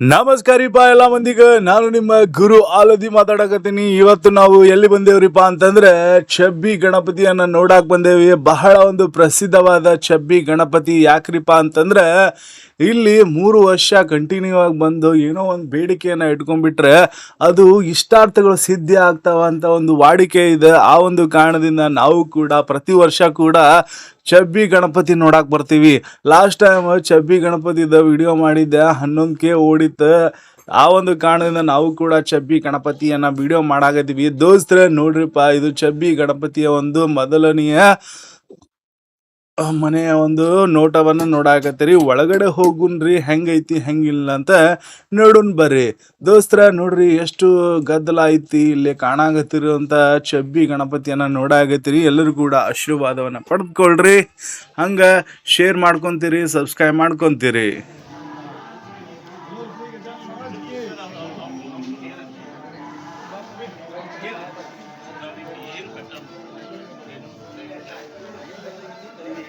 ನಮಸ್ಕಾರಿಪ್ಪ ಎಲ್ಲ ಮಂದಿಗ. ನಾನು ನಿಮ್ಮ ಗುರು ಆಲದಿ ಮಾತಾಡಕತ್ತೀನಿ. ಇವತ್ತು ನಾವು ಎಲ್ಲಿ ಬಂದೇವ್ರಿಪ್ಪ ಅಂತಂದ್ರೆ ಚಬ್ಬಿ ಗಣಪತಿಯನ್ನ ನೋಡಕ್ ಬಂದೇವಿ. ಬಹಳ ಒಂದು ಪ್ರಸಿದ್ಧವಾದ ಚಬ್ಬಿ ಗಣಪತಿ ಯಾಕ್ರಿಪ್ಪ ಅಂತಂದ್ರೆ ಇಲ್ಲಿ ಮೂರು ವರ್ಷ ಕಂಟಿನ್ಯೂ ಆಗಿ ಬಂದು ಏನೋ ಒಂದು ಬೇಡಿಕೆಯನ್ನ ಇಟ್ಕೊಂಡ್ಬಿಟ್ರೆ ಅದು ಇಷ್ಟಾರ್ಥಗಳು ಸಿದ್ಧಿ ಆಗ್ತಾವ ಅಂತ ಒಂದು ವಾಡಿಕೆ ಇದೆ. ಆ ಒಂದು ಕಾರಣದಿಂದ ನಾವು ಕೂಡ ಪ್ರತಿ ವರ್ಷ ಕೂಡ ಚಬ್ಬಿ ಗಣಪತಿ ನೋಡಕ್ ಬರ್ತೀವಿ. ಲಾಸ್ಟ್ ಟೈಮ್ ಚಬ್ಬಿ ಗಣಪತಿದ ವಿಡಿಯೋ ಮಾಡಿದ್ದೆ, ಹನ್ನೊಂದು ಕೆ ಓಡಿತ್ತು. ಆ ಒಂದು ಕಾರಣದಿಂದ ನಾವು ಕೂಡ ಚಬ್ಬಿ ಗಣಪತಿಯನ್ನ ವಿಡಿಯೋ ಮಾಡಾಕತ್ತೀವಿ. ದೋಸ್ತ್ರೆ, ನೋಡ್ರಿಪ್ಪ, ಇದು ಚಬ್ಬಿ ಗಣಪತಿಯ ಒಂದು ಮೊದಲನೆಯ ಮನೆಯ ಒಂದು ನೋಟವನ್ನು ನೋಡಾಕತ್ತೀರಿ. ಒಳಗಡೆ ಹೋಗುನ್ರಿ, ಹೆಂಗೈತಿ, ಹೆಂಗಿಲ್ಲ ಅಂತ ನೋಡುನ್ ಬರ್ರಿ. ದೋಸ್ತ್ರ, ನೋಡ್ರಿ, ಎಷ್ಟು ಗದ್ದಲ ಐತಿ, ಇಲ್ಲಿ ಕಾಣಾಗತ್ತಿರುವಂತ ಚಬ್ಬಿ ಗಣಪತಿಯನ್ನ ನೋಡಾಕತ್ತೀರಿ. ಎಲ್ಲರೂ ಕೂಡ ಆಶೀರ್ವಾದವನ್ನ ಪಡೆದುಕೊಳ್ರಿ. ಹಂಗ ಶೇರ್ ಮಾಡ್ಕೊಂತೀರಿ ಸಬ್ಸ್ಕ್ರೈಬ್ ಮಾಡ್ಕೊಂತೀರಿ.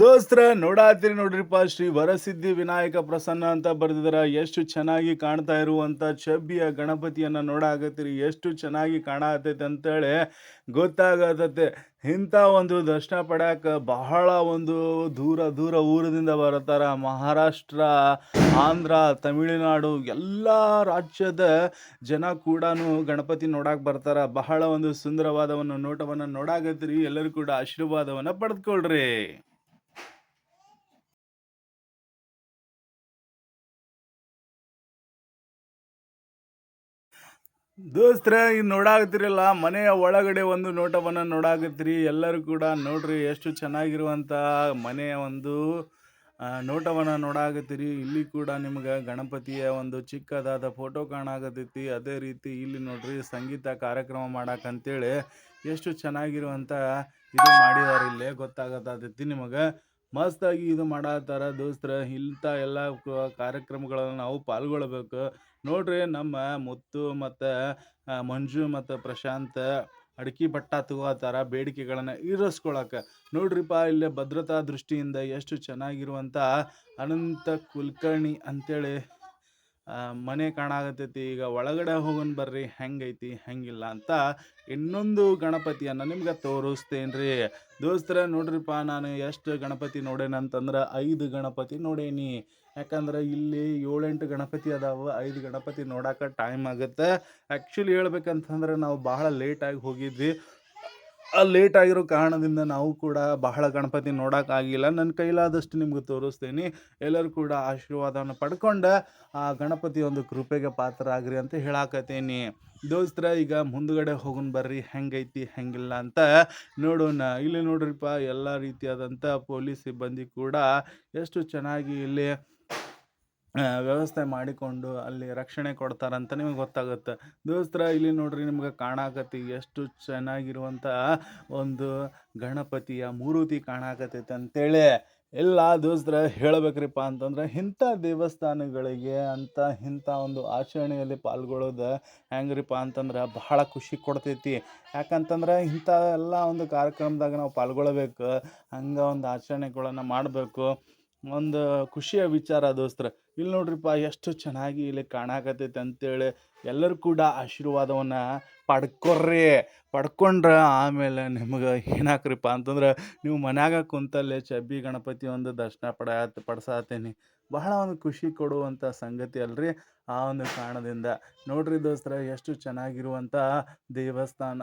ದೋಸ್ತ್ರ, ನೋಡಾತಿರಿ ನೋಡ್ರಿಪ್ಪ ಶ್ರೀ ವರಸಿದ್ಧಿ ವಿನಾಯಕ ಪ್ರಸನ್ನ ಅಂತ ಬರೆದಿದ್ರ. ಎಷ್ಟು ಚೆನ್ನಾಗಿ ಕಾಣ್ತಾ ಇರುವಂತ ಚಬ್ಬಿಯ ಗಣಪತಿಯನ್ನ ನೋಡಾಕತ್ತೀರಿ. ಎಷ್ಟು ಚೆನ್ನಾಗಿ ಕಾಣತೈತೆ ಅಂತೇಳಿ ಗೊತ್ತಾಗತ್ತೆ ಇಂಥ ಒಂದು ದರ್ಶನ ಪಡ್ಯಾಕ ಬಹಳ ಒಂದು ದೂರ ದೂರ ಊರದಿಂದ ಬರತಾರ ಮಹಾರಾಷ್ಟ್ರ, ಆಂಧ್ರ, ತಮಿಳುನಾಡು, ಎಲ್ಲ ರಾಜ್ಯದ ಜನ ಕೂಡ ಗಣಪತಿ ನೋಡಕ್ಕೆ ಬರ್ತಾರ. ಬಹಳ ಒಂದು ಸುಂದರವಾದ ಒಂದು ನೋಟವನ್ನ ನೋಡಾಕತ್ತೀರಿ. ಎಲ್ಲರೂ ಕೂಡ ಆಶೀರ್ವಾದವನ್ನು ಪಡೆದುಕೊಳ್ರಿ ದೋಸ್ತ್ರ ಈಗ ನೋಡಾಗತ್ತಿರಲ್ಲ ಮನೆಯ ಒಳಗಡೆ ಒಂದು ನೋಟವನ್ನು ನೋಡಾಕತ್ತೀರಿ. ಎಲ್ಲರೂ ಕೂಡ ನೋಡ್ರಿ ಎಷ್ಟು ಚೆನ್ನಾಗಿರುವಂಥ ಮನೆಯ ಒಂದು ನೋಟವನ್ನು ನೋಡಾಕತ್ತೀರಿ. ಇಲ್ಲಿ ಕೂಡ ನಿಮ್ಗೆ ಗಣಪತಿಯ ಒಂದು ಚಿಕ್ಕದಾದ ಫೋಟೋ ಕಾಣಾಕತ್ತೈತಿ. ಅದೇ ರೀತಿ ಇಲ್ಲಿ ನೋಡ್ರಿ ಸಂಗೀತ ಕಾರ್ಯಕ್ರಮ ಮಾಡಾಕಂತೇಳಿ ಎಷ್ಟು ಚೆನ್ನಾಗಿರುವಂಥ ಇದು ಮಾಡಿದಾರೆ ಇಲ್ಲೇ ಗೊತ್ತಾಗತ್ತೈತಿ ನಿಮಗೆ. ಮಸ್ತಾಗಿ ಇದು ಮಾಡತ್ತಾರ ದೋಸ್ತ್ರ. ಇಂಥ ಎಲ್ಲ ಕಾರ್ಯಕ್ರಮಗಳನ್ನು ನಾವು ಪಾಲ್ಗೊಳ್ಬೇಕು. ನೋಡ್ರಿ ನಮ್ಮ ಮುತ್ತು ಮತ್ತು ಮಂಜು ಮತ್ತು ಪ್ರಶಾಂತ್ ಅಡ್ಕೆ ಬಟ್ಟ ತಗೋತಾರ ಬೇಡಿಕೆಗಳನ್ನು ಈಡೇರಿಸ್ಕೊಳಕ ನೋಡ್ರಿಪ್ಪ ಇಲ್ಲೇ ಭದ್ರತಾ ದೃಷ್ಟಿಯಿಂದ ಎಷ್ಟು ಚೆನ್ನಾಗಿರುವಂಥ ಅನಂತ ಕುಲಕರ್ಣಿ ಅಂತೇಳಿ ಮನೆ ಕಾಣಾಕತ್ತೈತಿ. ಈಗ ಒಳಗಡೆ ಹೋಗೋಣ ಬರ್ರಿ, ಹೆಂಗೈತಿ, ಹೆಂಗಿಲ್ಲ ಅಂತ ಇನ್ನೊಂದು ಗಣಪತಿಯನ್ನು ನಿಮ್ಗೆ ತೋರಿಸ್ತೇನೆ ರೀ ದೋಸ್ತರ ನೋಡ್ರಿಪ್ಪ ನಾನು ಎಷ್ಟು ಗಣಪತಿ ನೋಡೇನಂತಂದ್ರೆ ಐದು ಗಣಪತಿ ನೋಡೇನಿ. ಯಾಕಂದ್ರೆ ಇಲ್ಲಿ ಏಳೆಂಟು ಗಣಪತಿ ಅದಾವ, ಐದು ಗಣಪತಿ ನೋಡಕ್ಕೆ ಟೈಮ್ ಆಗುತ್ತೆ. ಆ್ಯಕ್ಚುಲಿ ಹೇಳ್ಬೇಕಂತಂದ್ರೆ ನಾವು ಬಹಳ ಲೇಟಾಗಿ ಹೋಗಿದ್ವಿ. ಆ ಲೇಟ್ ಆಗಿರೋ ಕಾರಣದಿಂದ ನಾವು ಕೂಡ ಬಹಳ ಗಣಪತಿ ನೋಡೋಕ್ಕಾಗಿಲ್ಲ ನನ್ನ ಕೈಲಾದಷ್ಟು ನಿಮ್ಗೆ ತೋರಿಸ್ತೀನಿ. ಎಲ್ಲರೂ ಕೂಡ ಆಶೀರ್ವಾದವನ್ನು ಪಡ್ಕೊಂಡು ಆ ಗಣಪತಿ ಒಂದು ಕೃಪೆಗೆ ಪಾತ್ರ ಆಗ್ರಿ ಅಂತ ಹೇಳಾಕತ್ತೀನಿ. ದೋಸ್ತರ, ಈಗ ಮುಂದ್ಗಡೆ ಹೋಗೋಣ ಬರ್ರಿ. ಹೆಂಗೈತಿ, ಹೆಂಗಿಲ್ಲ ಅಂತ ನೋಡೋಣ. ಇಲ್ಲಿ ನೋಡ್ರಿಪ್ಪ, ಎಲ್ಲ ರೀತಿಯಾದಂಥ ಪೊಲೀಸ್ ಸಿಬ್ಬಂದಿ ಕೂಡ ಎಷ್ಟು ಚೆನ್ನಾಗಿ ಇಲ್ಲಿ ವ್ಯವಸ್ಥೆ ಮಾಡಿಕೊಂಡು ಅಲ್ಲಿ ರಕ್ಷಣೆ ಕೊಡ್ತಾರಂತ ನಿಮಗೆ ಗೊತ್ತಾಗುತ್ತೆ. ದೋಸ್ತರ, ಇಲ್ಲಿ ನೋಡ್ರಿ ನಿಮ್ಗೆ ಕಾಣಾಕತ್ತಿ ಎಷ್ಟು ಚೆನ್ನಾಗಿರುವಂಥ ಒಂದು ಗಣಪತಿಯ ಮೂರುತಿ ಕಾಣಾಕತ್ತೈತೆ ಅಂತೇಳಿ. ಎಲ್ಲ ದೋಸ್ತರ, ಹೇಳಬೇಕ್ರಿಪ್ಪ ಅಂತಂದ್ರೆ ಇಂಥ ದೇವಸ್ಥಾನಗಳಿಗೆ ಅಂತ ಇಂಥ ಒಂದು ಆಚರಣೆಯಲ್ಲಿ ಪಾಲ್ಗೊಳ್ಳೋದು ಹೆಂಗ್ರಿಪ್ಪ ಅಂತಂದ್ರೆ ಬಹಳ ಖುಷಿ ಕೊಡ್ತೈತಿ. ಯಾಕಂತಂದ್ರೆ ಇಂಥ ಎಲ್ಲ ಒಂದು ಕಾರ್ಯಕ್ರಮದಾಗ ನಾವು ಪಾಲ್ಗೊಳ್ಬೇಕು, ಹಂಗೆ ಒಂದು ಆಚರಣೆಗಳನ್ನು ಮಾಡಬೇಕು. ಒಂದು ಖುಷಿಯ ವಿಚಾರ ದೋಸ್ತ್ರ. ಇಲ್ಲಿ ನೋಡ್ರಿಪ್ಪ, ಎಷ್ಟು ಚೆನ್ನಾಗಿ ಇಲ್ಲಿ ಕಾಣಾಕತ್ತೈತೆ ಅಂತೇಳಿ ಎಲ್ಲರೂ ಕೂಡ ಆಶೀರ್ವಾದವನ್ನು ಪಡ್ಕೊರ್ರಿ. ಪಡ್ಕೊಂಡ್ರೆ ಆಮೇಲೆ ನಿಮ್ಗೆ ಏನಾಕ್ರಿಪ್ಪ ಅಂತಂದ್ರೆ ನೀವು ಮನ್ಯಾಗ ಕುಂತಲ್ಲೇ ಚಬ್ಬಿ ಗಣಪತಿ ಒಂದು ದರ್ಶನ ಪಡ ಪಡ್ಸಾತೀನಿ. ಬಹಳ ಒಂದು ಖುಷಿ ಕೊಡುವಂಥ ಸಂಗತಿ ಅಲ್ರಿ ಆ ಒಂದು ಕಾರಣದಿಂದ. ನೋಡ್ರಿ ದೋಸ್ತರ, ಎಷ್ಟು ಚೆನ್ನಾಗಿರುವಂಥ ದೇವಸ್ಥಾನ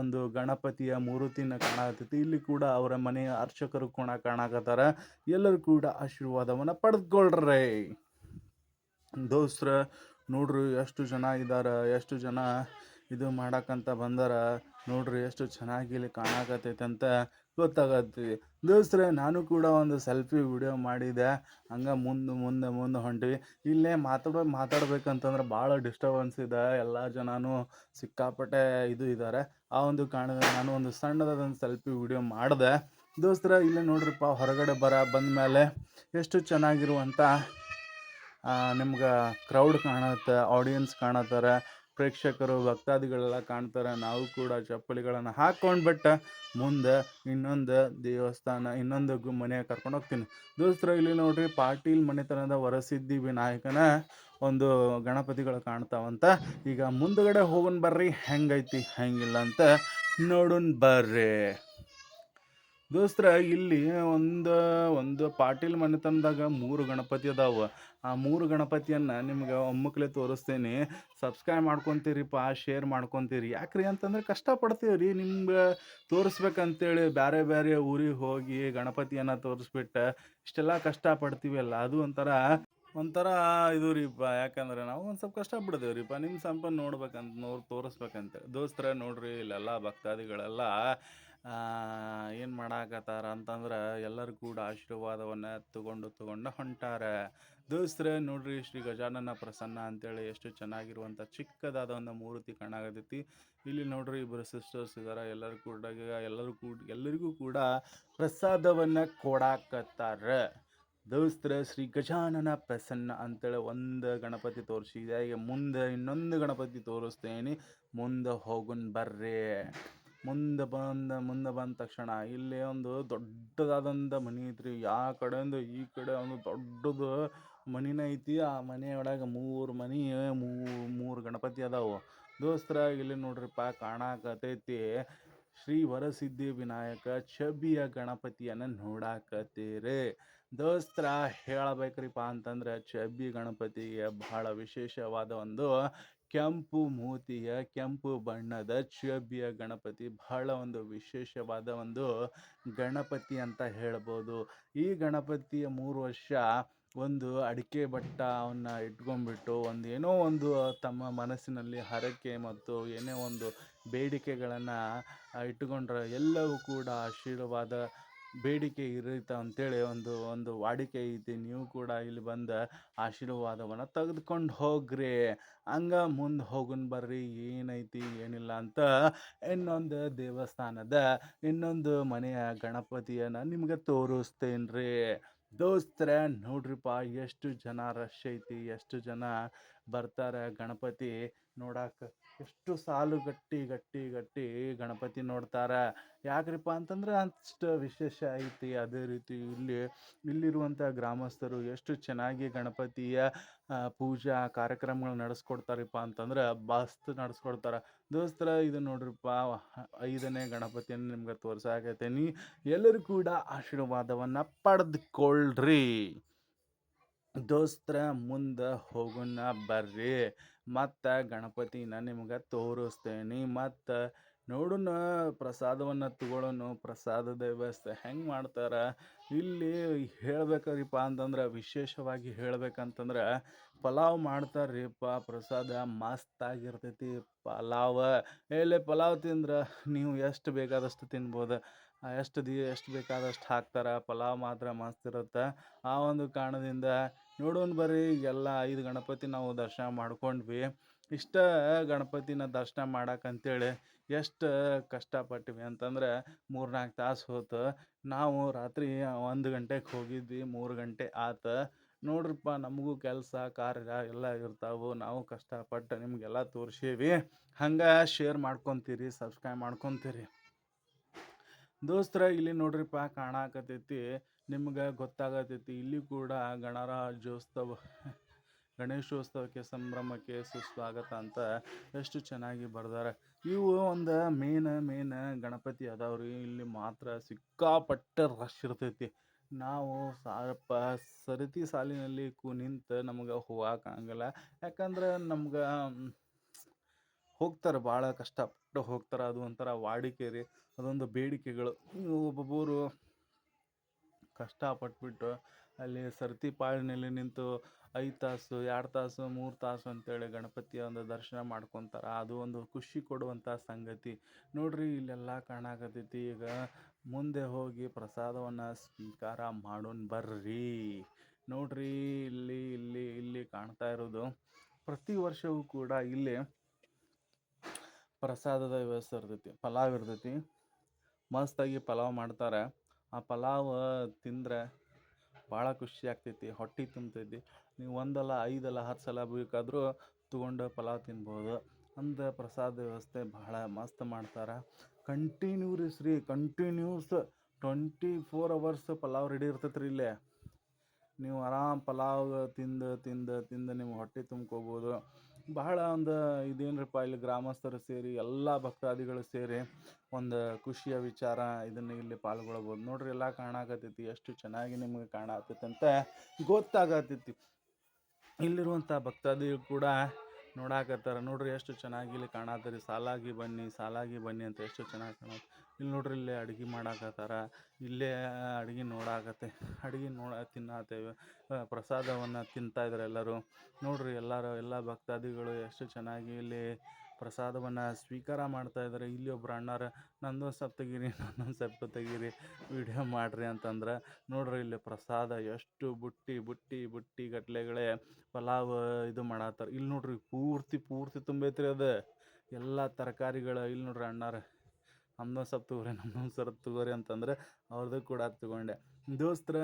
ಒಂದು ಗಣಪತಿಯ ಮೂರುತಿನ ಕಾಣಾಕತ್ತೈತಿ. ಇಲ್ಲಿ ಕೂಡ ಅವರ ಮನೆಯ ಅರ್ಚಕರು ಕೂಡ ಕಾಣಾಕತ್ತಾರ. ಎಲ್ಲರೂ ಕೂಡ ಆಶೀರ್ವಾದವನ್ನು ಪಡೆದುಕೊಳ್ರಿ ದೋಸ್ತ್ರ, ನೋಡ್ರಿ ಎಷ್ಟು ಜನ ಇದ್ದಾರೆ ಎಷ್ಟು ಜನ ಇದು ಮಾಡಕ್ಕಂತ ಬಂದಾರ. ನೋಡ್ರಿ ಎಷ್ಟು ಚೆನ್ನಾಗಿ ಇಲ್ಲಿ ಕಾಣಕತ್ತೈತೆ ಅಂತ ಗೊತ್ತಾಗತ್ತೆ. ದೋಸ್ತ್ರೆ, ನಾನು ಕೂಡ ಒಂದು ಸೆಲ್ಫಿ ವಿಡಿಯೋ ಮಾಡಿದೆ. ಹಂಗೆ ಮುಂದೆ ಮುಂದೆ ಮುಂದೆ ಹೊಂಟಿವಿ. ಇಲ್ಲೇ ಮಾತಾಡೋ, ಮಾತಾಡ್ಬೇಕಂತಂದ್ರೆ ಭಾಳ ಡಿಸ್ಟರ್ಬೆನ್ಸ್ ಇದೆ. ಎಲ್ಲ ಜನನೂ ಸಿಕ್ಕಾಪಟ್ಟೆ ಇದು ಇದ್ದಾರೆ ಆ ಒಂದು ಕಾರಣದಿಂದ ನಾನು ಒಂದು ಸಣ್ಣದಾದಂಥ ಸೆಲ್ಫಿ ವಿಡಿಯೋ ಮಾಡಿದೆ. ದೋಸ್ತ್ರ, ಇಲ್ಲೇ ನೋಡ್ರಿಪ್ಪ, ಹೊರಗಡೆ ಬರ ಬಂದ ಮೇಲೆ ಎಷ್ಟು ಚೆನ್ನಾಗಿರುವಂಥ ನಿಮ್ಗೆ ಕ್ರೌಡ್ ಕಾಣುತ್ತೆ ಆಡಿಯನ್ಸ್ ಕಾಣತ್ತಾರೆ, ಪ್ರೇಕ್ಷಕರು, ಭಕ್ತಾದಿಗಳೆಲ್ಲ ಕಾಣ್ತಾರೆ. ನಾವು ಕೂಡ ಚಪ್ಪಲಿಗಳನ್ನು ಹಾಕ್ಕೊಂಡು ಬಿಟ್ಟು ಮುಂದೆ ಇನ್ನೊಂದು ದೇವಸ್ಥಾನ, ಇನ್ನೊಂದು ಗು ಮನೆ ಕರ್ಕೊಂಡು ಹೋಗ್ತೀನಿ. ದೋಸ್ತರ, ಇಲ್ಲಿ ನೋಡ್ರಿ ಪಾಟೀಲ್ ಮನೆತನದ ವರಸಿದ್ಧಿ ವಿನಾಯಕನ ಒಂದು ಗಣಪತಿಗಳು ಕಾಣ್ತಾವಂತ. ಈಗ ಮುಂದುಗಡೆ ಹೋಗೋಣ ಬರ್ರಿ, ಹೆಂಗೈತಿ, ಹೆಂಗಿಲ್ಲ ಅಂತ ನೋಡೋಣ ಬರ್ರಿ. ದೋಸ್ತ್ರ, ಇಲ್ಲಿ ಒಂದು ಒಂದು ಪಾಟೀಲ್ ಮನೆತನದಾಗ ಮೂರು ಗಣಪತಿ ಅದಾವ. ಆ ಮೂರು ಗಣಪತಿಯನ್ನು ನಿಮ್ಗೆ ಒಮ್ಮಕ್ಲೆ ತೋರಿಸ್ತೇನೆ. ಸಬ್ಸ್ಕ್ರೈಬ್ ಮಾಡ್ಕೊತೀರಿಪ್ಪ ಶೇರ್ ಮಾಡ್ಕೊತೀರಿ. ಯಾಕ್ರಿ ಅಂತಂದ್ರೆ ಕಷ್ಟಪಡ್ತೀವಿ ರೀ ನಿಮ್ಗೆ ತೋರಿಸ್ಬೇಕಂತೇಳಿ ಬೇರೆ ಬೇರೆ ಊರಿಗೆ ಹೋಗಿ ಗಣಪತಿಯನ್ನು ತೋರಿಸ್ಬಿಟ್ಟು ಇಷ್ಟೆಲ್ಲ ಕಷ್ಟಪಡ್ತೀವಲ್ಲ, ಅದು ಒಂಥರ ಒಂಥರ ಇದು ರೀಪ್ಪ ಯಾಕಂದ್ರೆ ನಾವು ಒಂದು ಸ್ವಲ್ಪ ಕಷ್ಟ ರೀಪ ನಿಮ್ಮ ಸಂಪ ನೋಡ್ಬೇಕಂತ, ನೋಡಿ, ತೋರಿಸ್ಬೇಕಂತ. ದೋಸ್ತರ ನೋಡ್ರಿ, ಇಲ್ಲೆಲ್ಲ ಭಕ್ತಾದಿಗಳೆಲ್ಲ ಏನು ಮಾಡಾಕತ್ತಾರ ಅಂತಂದ್ರೆ ಎಲ್ಲರೂ ಕೂಡ ಆಶೀರ್ವಾದವನ್ನು ತಗೊಂಡು ತಗೊಂಡು ಹೊಂಟಾರ. ದೋಸ್ತ್ರ, ನೋಡ್ರಿ ಶ್ರೀ ಗಜಾನನ ಪ್ರಸನ್ನ ಅಂತೇಳಿ ಎಷ್ಟು ಚೆನ್ನಾಗಿರುವಂಥ ಚಿಕ್ಕದಾದ ಒಂದು ಮೂರ್ತಿ ಕಾಣಾಕತ್ತೈತಿ. ಇಲ್ಲಿ ನೋಡ್ರಿ ಇಬ್ಬರು ಸಿಸ್ಟರ್ಸ್ ಇದ್ದಾರೆ ಎಲ್ಲರೂ ಕೂಡ ಎಲ್ಲರೂ ಕೂಡ, ಎಲ್ಲರಿಗೂ ಕೂಡ ಪ್ರಸಾದವನ್ನು ಕೊಡಾಕತ್ತಾರ. ದೋಸ್ತ್ರ, ಶ್ರೀ ಗಜಾನನ ಪ್ರಸನ್ನ ಅಂತೇಳಿ ಒಂದು ಗಣಪತಿ ತೋರಿಸಿದೆ. ಈಗ ಮುಂದೆ ಇನ್ನೊಂದು ಗಣಪತಿ ತೋರಿಸ್ತೇನೆ. ಮುಂದೆ ಹೋಗುನ್ ಬರ್ರಿ. ಮುಂದೆ ಬಂದ ಮುಂದೆ ಬಂದ ತಕ್ಷಣ ಇಲ್ಲಿ ಒಂದು ದೊಡ್ಡದಾದಂಥ ಮನೆ ಐತ್ರಿ. ಯಾ ಕಡೆಯಿಂದ ಈ ಕಡೆ ಒಂದು ದೊಡ್ಡದು ಮನಿನ ಐತಿ. ಆ ಮನೆಯೊಳಗೆ ಮೂರು ಮನೆ ಮೂರು ಗಣಪತಿ ಅದಾವು. ದೋಸ್ತರ ಇಲ್ಲಿ ನೋಡ್ರಿಪ್ಪ, ಕಾಣಾಕತೈತಿ. ಶ್ರೀ ವರಸಿದ್ಧಿ ವಿನಾಯಕ ಚಬಿಯ ಗಣಪತಿಯನ್ನು ನೋಡಾಕತ್ತೀರಿ. ದೋಸ್ತ್ರ, ಹೇಳಬೇಕ್ರಿಪ್ಪ ಅಂತಂದ್ರೆ ಚಬ್ಬಿ ಗಣಪತಿಗೆ ಬಹಳ ವಿಶೇಷವಾದ ಒಂದು ಕೆಂಪು ಮೂತಿಯ, ಕೆಂಪು ಬಣ್ಣದ ಚಬ್ಬಿಯ ಗಣಪತಿ. ಬಹಳ ಒಂದು ವಿಶೇಷವಾದ ಒಂದು ಗಣಪತಿ ಅಂತ ಹೇಳ್ಬೋದು. ಈ ಗಣಪತಿಯ ಮೂರು ವರ್ಷ ಒಂದು ಅಡಿಕೆ ಬಟ್ಟ ಅವನ್ನ ಇಟ್ಕೊಂಡ್ಬಿಟ್ಟು ಒಂದು ಏನೋ ಒಂದು ತಮ್ಮ ಮನಸ್ಸಿನಲ್ಲಿ ಹರಕೆ ಮತ್ತು ಏನೇ ಒಂದು ಬೇಡಿಕೆಗಳನ್ನು ಇಟ್ಟುಕೊಂಡ್ರೆ ಎಲ್ಲವೂ ಕೂಡ ಆಶೀರ್ವಾದ ಬೇಡಿಕೆ ಇರುತ್ತೆ ಅಂತೇಳಿ ಒಂದು ಒಂದು ವಾಡಿಕೆ ಐತಿ ನೀವು ಕೂಡ ಇಲ್ಲಿ ಬಂದು ಆಶೀರ್ವಾದವನ್ನು ತೆಗೆದುಕೊಂಡು ಹೋಗ್ರಿ. ಹಂಗ ಮುಂದೆ ಹೋಗುನ್ ಬರ್ರಿ. ಏನೈತಿ, ಏನಿಲ್ಲ ಅಂತ ಇನ್ನೊಂದು ದೇವಸ್ಥಾನದ, ಇನ್ನೊಂದು ಮನೆಯ ಗಣಪತಿಯನ್ನು ನಿಮಗೆ ತೋರಿಸ್ತೇನೆ ರೀ ದೋಸ್ತರ, ನೋಡ್ರಿಪ್ಪ, ಎಷ್ಟು ಜನ ರಶ್ ಐತಿ, ಎಷ್ಟು ಜನ ಬರ್ತಾರೆ ಗಣಪತಿ ನೋಡಕ್ಕೆ ಎಷ್ಟು ಸಾಲು ಗಟ್ಟಿ ಗಟ್ಟಿ ಗಟ್ಟಿ ಗಣಪತಿ ನೋಡ್ತಾರೆ. ಯಾಕ್ರಿಪ್ಪ ಅಂತಂದ್ರೆ ಅಷ್ಟು ವಿಶೇಷ ಐತಿ. ಅದೇ ರೀತಿ ಇಲ್ಲಿ ಇಲ್ಲಿರುವಂಥ ಗ್ರಾಮಸ್ಥರು ಎಷ್ಟು ಚೆನ್ನಾಗಿ ಗಣಪತಿಯ ಪೂಜಾ ಕಾರ್ಯಕ್ರಮಗಳು ನಡೆಸ್ಕೊಡ್ತಾರಪ್ಪ ಅಂತಂದ್ರೆ ಬಸ್ತ್ ನಡೆಸ್ಕೊಡ್ತಾರೆ. ದೋಸ್ತರ, ಇದು ನೋಡ್ರಿಪ್ಪ, ಐದನೇ ಗಣಪತಿಯನ್ನು ನಿಮ್ಗೆ ತೋರ್ಸಾಕತ್ತೀನಿ. ಎಲ್ಲರೂ ಕೂಡ ಆಶೀರ್ವಾದವನ್ನು ಪಡೆದುಕೊಳ್ಳ್ರಿ ದೋಸ್ತರ ಮುಂದೆ ಹೋಗುಣ ಬರ್ರಿ. ಮತ್ತು ಗಣಪತಿನ ನಿಮ್ಗೆ ತೋರಿಸ್ತೇನೆ. ಮತ್ತು ನೋಡೋಣ ಪ್ರಸಾದವನ್ನು ತಗೊಳ್ಳೋಣ ಪ್ರಸಾದದ ವ್ಯವಸ್ಥೆ ಹೆಂಗೆ ಮಾಡ್ತಾರೆ? ಇಲ್ಲಿ ಹೇಳ್ಬೇಕ್ರಿಪ್ಪ ಅಂತಂದ್ರೆ, ವಿಶೇಷವಾಗಿ ಹೇಳ್ಬೇಕಂತಂದ್ರೆ, ಪಲಾವ್ ಮಾಡ್ತಾರ್ರಿಪ್ಪ ಪ್ರಸಾದ ಮಸ್ತಾಗಿರ್ತೈತಿ ಪಲಾವ್. ಎಲೆ ಪಲಾವ್ ತಿಂದ್ರೆ ನೀವು ಎಷ್ಟು ಬೇಕಾದಷ್ಟು ತಿನ್ಬೋದು ಎಷ್ಟು ದಿ, ಎಷ್ಟು ಬೇಕಾದಷ್ಟು ಹಾಕ್ತಾರೆ, ಪಲಾವ್ ಮಾತ್ರ ಮಸ್ತ್ ಇರುತ್ತೆ ಆ ಒಂದು ಕಾರಣದಿಂದ ನೋಡೋಣ ಬರ್ರಿ ಎಲ್ಲ ಐದು ಗಣಪತಿ ನಾವು ದರ್ಶನ ಮಾಡ್ಕೊಂಡ್ವಿ. ಇಷ್ಟ ಗಣಪತಿನ ದರ್ಶನ ಮಾಡಕ್ಕಂತೇಳಿ ಎಷ್ಟು ಕಷ್ಟಪಟ್ಟಿವಿ ಅಂತಂದ್ರೆ ಮೂರು ನಾಲ್ಕು ತಾಸು ಹೋತು. ನಾವು ರಾತ್ರಿ ಒಂದು ಗಂಟೆಗೆ ಹೋಗಿದ್ವಿ, ಮೂರು ಗಂಟೆ ಆತು. ನೋಡ್ರಪ್ಪ, ನಮಗೂ ಕೆಲಸ, ಕಾರ್ಯ ಎಲ್ಲ ಇರ್ತಾವೆ. ನಾವು ಕಷ್ಟಪಟ್ಟು ನಿಮಗೆಲ್ಲ ತೋರಿಸೀವಿ. ಹಂಗೆ ಶೇರ್ ಮಾಡ್ಕೊತೀರಿ ಸಬ್ಸ್ಕ್ರೈಬ್ ಮಾಡ್ಕೊತೀರಿ. ದೋಸ್ತರ, ಇಲ್ಲಿ ನೋಡ್ರಿಪ್ಪ ಕಾಣಾಕತೈತಿ ನಿಮ್ಗೆ ಗೊತ್ತಾಗತೈತಿ. ಇಲ್ಲಿ ಕೂಡ ಗಣರಾಜ್ಯೋತ್ಸವ. ಗಣೇಶೋತ್ಸವಕ್ಕೆ ಸಂಭ್ರಮಕ್ಕೆ ಸುಸ್ವಾಗತ ಅಂತ ಎಷ್ಟು ಚೆನ್ನಾಗಿ ಬರ್ದಾರೆ. ಇವು ಒಂದು ಮೇನ್ ಮೇನ್ ಗಣಪತಿ ಅದಾವ್ರಿ. ಇಲ್ಲಿ ಮಾತ್ರ ಸಿಕ್ಕಾಪಟ್ಟೆ ರಶ್ ಇರ್ತೈತಿ. ನಾವು ಸ್ವಲ್ಪ ಸರತಿ ಸಾಲಿನಲ್ಲಿ ಕು ನಿಂತು ನಮ್ಗೆ ಹೋಗಕ್ಕಾಗಲ್ಲ ಯಾಕಂದ್ರೆ ನಮ್ಗೆ ಹೋಗ್ತಾರೆ ಭಾಳ ಕಷ್ಟಪಟ್ಟು ಹೋಗ್ತಾರೆ. ಅದು ಒಂಥರ ವಾಡಿಕೆ ರೀ. ಅದೊಂದು ಬೇಡಿಕೆಗಳು. ಒಬ್ಬೊಬ್ಬರು ಕಷ್ಟಪಟ್ಬಿಟ್ಟು ಅಲ್ಲಿ ಸರತಿ ಪಾಳಿನಲ್ಲಿ ನಿಂತು ಐದು ತಾಸು, ಎರಡು ತಾಸು, ಮೂರು ತಾಸು ಅಂತೇಳಿ ಗಣಪತಿಯ ಒಂದು ದರ್ಶನ ಮಾಡ್ಕೊತಾರೆ. ಅದು ಒಂದು ಖುಷಿ ಕೊಡುವಂಥ ಸಂಗತಿ. ನೋಡ್ರಿ, ಇಲ್ಲೆಲ್ಲ ಕಾಣಾಕತ್ತೈತಿ. ಈಗ ಮುಂದೆ ಹೋಗಿ ಪ್ರಸಾದವನ್ನು ಸ್ವೀಕಾರ ಮಾಡೋಣ ಬರ್ರಿ. ನೋಡ್ರಿ, ಇಲ್ಲಿ ಇಲ್ಲಿ ಇಲ್ಲಿ ಕಾಣ್ತಾ ಇರೋದು. ಪ್ರತಿ ವರ್ಷವೂ ಕೂಡ ಇಲ್ಲಿ ಪ್ರಸಾದದ ವ್ಯವಸ್ಥೆ ಇರ್ತೈತಿ, ಪಲಾವ್ ಇರ್ತೈತಿ. ಮಸ್ತಾಗಿ ಪಲಾವ್ ಮಾಡ್ತಾರೆ. ಆ ಪಲಾವ್ ತಿಂದರೆ ಭಾಳ ಖುಷಿ ಆಗ್ತೈತಿ, ಹೊಟ್ಟೆ ತುಂಬ್ತೈತಿ. ನೀವು ಒಂದಲ್ಲ, ಐದಲ್ಲ ಹತ್ತು ಸಲ ಬೇಕಾದರೂ ತೊಗೊಂಡು ಪಲಾವ್ ತಿನ್ಬೋದು. ಅಂದ ಪ್ರಸಾದ ವ್ಯವಸ್ಥೆ ಭಾಳ ಮಸ್ತ್ ಮಾಡ್ತಾರೆ. ಕಂಟಿನ್ಯೂಸ್ ರೀ continuous twenty four hours pulao ready ಇರ್ತೈತೆ ರೀ ಇಲ್ಲೇ. ನೀವು ಆರಾಮ್ ಪಲಾವ್ ತಿಂದು ತಿಂದು ತಿಂದು ನಿಮ್ಮ ಹೊಟ್ಟೆ ತುಂಬ್ಕೋಬೋದು. ಬಹಳ ಒಂದು ಇದೇನ್ರಪ್ಪ ಇಲ್ಲಿ ಗ್ರಾಮಸ್ಥರು ಸೇರಿ ಎಲ್ಲ ಭಕ್ತಾದಿಗಳು ಸೇರಿ ಒಂದು ಖುಷಿಯ ವಿಚಾರ ಇದನ್ನು ಇಲ್ಲಿ ಪಾಲ್ಗೊಳ್ಬೋದು. ನೋಡ್ರಿ ಎಲ್ಲ ಕಾಣಾಕತ್ತೈತಿ, ಎಷ್ಟು ಚೆನ್ನಾಗಿ ನಿಮಗೆ ಕಾಣಾಕತ್ತೈತಿ ಅಂತ ಗೊತ್ತಾಗತ್ತೈತಿ ಇಲ್ಲಿರುವಂಥ ಭಕ್ತಾದಿಗಳು ಕೂಡ ನೋಡಾಕತ್ತಾರ. ನೋಡ್ರಿ ಎಷ್ಟು ಚೆನ್ನಾಗಿ ಇಲ್ಲಿ ಕಾಣತ್ತರಿ ಸಾಲಾಗಿ ಬನ್ನಿ ಸಾಲಾಗಿ ಬನ್ನಿ ಅಂತ ಎಷ್ಟು ಚೆನ್ನಾಗಿ ಕಾಣ ಇಲ್ಲಿ ನೋಡ್ರಿ ಇಲ್ಲೇ ಅಡ್ಗೆ ಮಾಡಾಕತ್ತಾರ. ಇಲ್ಲೇ ಅಡ್ಗೆ ನೋಡಾಕತ್ತೆ. ಅಡ್ಗೆ ನೋಡ ತಿನ್ನತ್ತೇವೆ ಪ್ರಸಾದವನ್ನು ತಿಂತಾ ಇದ್ದಾರೆ ಎಲ್ಲರೂ. ನೋಡ್ರಿ ಎಲ್ಲರೂ, ಎಲ್ಲ ಭಕ್ತಾದಿಗಳು ಎಷ್ಟು ಚೆನ್ನಾಗಿ ಇಲ್ಲಿ ಪ್ರಸಾದವನ್ನು ಸ್ವೀಕಾರ ಮಾಡ್ತಾ ಇದ್ದಾರೆ. ಇಲ್ಲಿ ಒಬ್ರು ಅಣ್ಣಾರ ನಂದೊಂದು ಸ್ವಲ್ಪ ತೆಗೀರಿ ನಂದೊಂದು ಸ್ವಲ್ಪ ತೆಗೀರಿ, ವಿಡಿಯೋ ಮಾಡಿರಿ ಅಂತಂದ್ರೆ, ನೋಡ್ರಿ ಇಲ್ಲಿ ಪ್ರಸಾದ ಎಷ್ಟು ಬುಟ್ಟಿ ಬುಟ್ಟಿ ಬುಟ್ಟಿ ಗಟ್ಲೆಗಳೇ ಪಲಾವ್ ಇದು ಮಾಡತ್ತಾರ. ಇಲ್ಲಿ ನೋಡ್ರಿ ಪೂರ್ತಿ ಪೂರ್ತಿ ತುಂಬೈತ್ರಿ ಅದು. ಎಲ್ಲ ತರಕಾರಿಗಳು ಇಲ್ಲಿ ನೋಡ್ರಿ ಅಣ್ಣಾರ, ನಮ್ದೊಂದು ಸ್ವಲ್ಪ ತಗೋರಿ, ನಮ್ದೊಂದು ತಗೋರಿ ಅಂತಂದ್ರೆ ಅವ್ರದ್ದು ಕೂಡ ತಗೊಂಡೆ. ದೋಸ್ತ್ರ